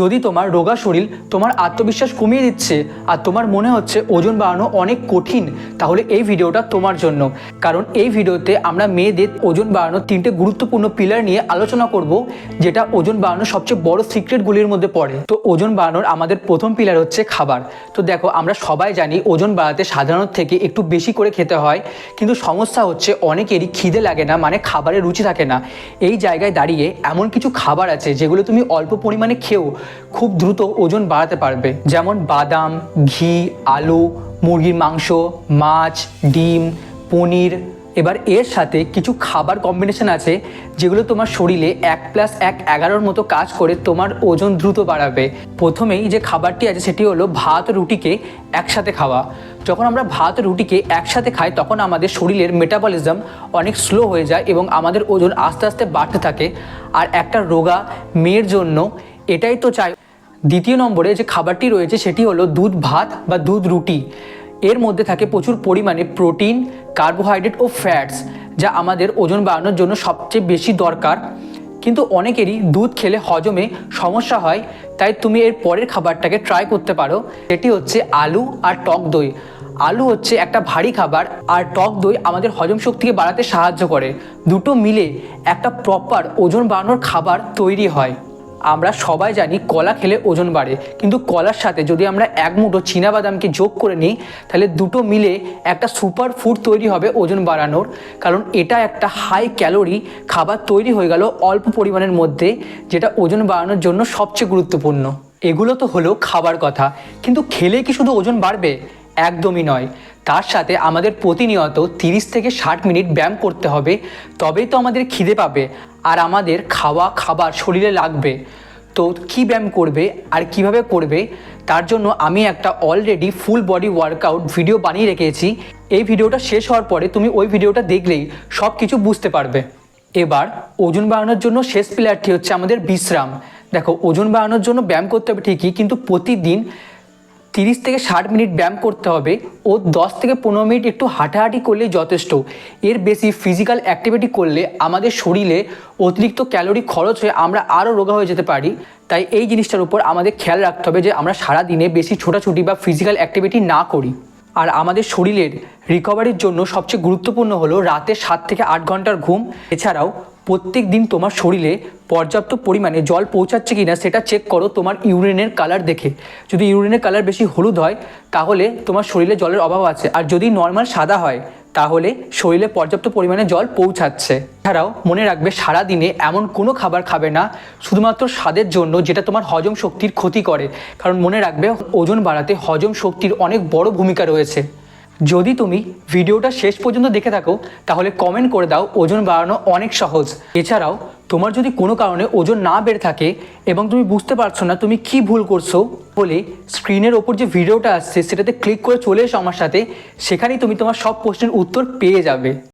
যদি তোমার রোগা শরীর তোমার আত্মবিশ্বাস কমিয়ে দিচ্ছে আর তোমার মনে হচ্ছে ওজন বাড়ানো অনেক কঠিন, তাহলে এই ভিডিওটা তোমার জন্য। কারণ এই ভিডিওতে আমরা মেয়েদের ওজন বাড়ানোর তিনটে গুরুত্বপূর্ণ পিলার নিয়ে আলোচনা করব, যেটা ওজন বাড়ানোর সবচেয়ে বড় সিক্রেটগুলির মধ্যে পড়ে। তো ওজন বাড়ানোর আমাদের প্রথম পিলার হচ্ছে খাবার। তো দেখো, আমরা সবাই জানি ওজন বাড়াতে সাধারণত থেকে একটু বেশি করে খেতে হয়, কিন্তু সমস্যা হচ্ছে অনেকেরই খিদে লাগে না মানে খাবারের রুচি থাকে না। এই জায়গায় দাঁড়িয়ে এমন কিছু খাবার আছে যেগুলো তুমি অল্প পরিমাণে খেয়েও খুব দ্রুত ওজন বাড়াতে পারবে। যেমন বাদাম, ঘি, আলু, মুরগির মাংস, মাছ, ডিম, পনির। এবার এর সাথে কিছু খাবার কম্বিনেশন আছে, যেগুলো তোমার শরীরে এক প্লাস এক এগারোর মতো কাজ করে তোমার ওজন দ্রুত বাড়াবে। প্রথমেই যে খাবারটি আছে সেটি হলো ভাত রুটিকে একসাথে খাওয়া। যখন আমরা ভাত রুটিকে একসাথে খাই, তখন আমাদের শরীরের মেটাবলিজম অনেক স্লো হয়ে যায় এবং আমাদের ওজন আস্তে আস্তে বাড়তে থাকে। আর একটা রোগা মেয়ের জন্য এটাই তো চাই। দ্বিতীয় নম্বরে যে খাবারটি রয়েছে সেটি হলো দুধ ভাত বা দুধ রুটি। এর মধ্যে থাকে প্রচুর পরিমাণে প্রোটিন, কার্বোহাইড্রেট ও ফ্যাটস, যা আমাদের ওজন বাড়ানোর জন্য সবচেয়ে বেশি দরকার। কিন্তু অনেকেরই দুধ খেলে হজমে সমস্যা হয়, তাই তুমি এর পরের খাবারটাকে ট্রাই করতে পারো। এটি হচ্ছে আলু আর টক দই। আলু হচ্ছে একটা ভারী খাবার, আর টক দই আমাদের হজম শক্তিকে বাড়াতে সাহায্য করে। দুটো মিলে একটা প্রপার ওজন বাড়ানোর খাবার তৈরি হয়। আমরা সবাই জানি কলা খেলে ওজন বাড়ে। কিন্তু কলার সাথে যদি আমরা এক মুঠো বাদামকে যোগ করে নিই, তাহলে দুটো মিলে একটা সুপার ফুড তৈরি হবে ওজন বাড়ানোর। কারণ এটা একটা হাই ক্যালোরি খাবার তৈরি হয়ে গেল অল্প পরিমাণের মধ্যে, যেটা ওজন বাড়ানোর জন্য সবচেয়ে গুরুত্বপূর্ণ। এগুলো তো হলো খাবার কথা। কিন্তু খেলে কি শুধু ওজন বাড়বে? একদমই নয়। তার সাথে আমাদের প্রতিনিয়ত তিরিশ থেকে ষাট মিনিট ব্যায়াম করতে হবে, তবেই তো আমাদের খিদে পাবে আর আমাদের খাওয়া খাবার শরীরে লাগবে। তো কী ব্যায়াম করবে আর কীভাবে করবে, তার জন্য আমি একটা already full body workout video বানিয়ে রেখেছি। এই ভিডিওটা শেষ হওয়ার পরে তুমি ওই ভিডিওটা দেখলেই সব কিছু বুঝতে পারবে। এবার ওজন বাড়ানোর জন্য শেষ প্লেয়ারটি হচ্ছে আমাদের বিশ্রাম। দেখো, ওজন বাড়ানোর জন্য ব্যায়াম করতে হবে ঠিকই, কিন্তু প্রতিদিন তিরিশ থেকে ষাট মিনিট ব্যায়াম করতে হবে ও দশ থেকে পনেরো মিনিট একটু হাঁটাহাঁটি করলেই যথেষ্ট। এর বেশি ফিজিক্যাল অ্যাক্টিভিটি করলে আমাদের শরীরে অতিরিক্ত ক্যালোরি খরচ হয়ে আমরা আরও রোগা হয়ে যেতে পারি। তাই এই জিনিসটার উপর আমাদের খেয়াল রাখতে হবে যে আমরা সারা দিনে বেশি ছোটাছুটি বা ফিজিক্যাল অ্যাক্টিভিটি না করি। আর আমাদের শরীরের রিকভারির জন্য সবচেয়ে গুরুত্বপূর্ণ হলো রাতে সাত থেকে আট ঘণ্টার ঘুম। এছাড়াও প্রত্যেক দিন তোমার শরীরে পর্যাপ্ত পরিমাণে জল পৌঁছাচ্ছে কি না সেটা চেক করো তোমার ইউরিনের কালার দেখে। যদি ইউরিনের কালার বেশি হলুদ হয়, তাহলে তোমার শরীরে জলের অভাব আছে। আর যদি নর্মাল সাদা হয়, তাহলে শরীরে পর্যাপ্ত পরিমাণে জল পৌঁছাচ্ছে। এছাড়াও মনে রাখবে সারা দিনে এমন কোনো খাবার খাবে না, শুধুমাত্র স্বাদের জন্য যেটা তোমার হজম শক্তির ক্ষতি করে। কারণ মনে রাখবে, ওজন বাড়াতে হজম শক্তির অনেক বড় ভূমিকা রয়েছে। যদি তুমি ভিডিওটা শেষ পর্যন্ত দেখে থাকো, তাহলে কমেন্ট করে দাও, ওজন বাড়ানো অনেক সহজ। এছাড়াও, তোমার যদি কোনো কারণে ওজন না বেড়ে থাকে এবং তুমি বুঝতে পারছ না তুমি কি ভুল করছ বলে স্ক্রিনের ওপর যে ভিডিওটা আসছে, সেটাতে ক্লিক করে চলে এসো আমার সাথে, সেখানেই তুমি তোমার সব প্রশ্নের উত্তর পেয়ে যাবে।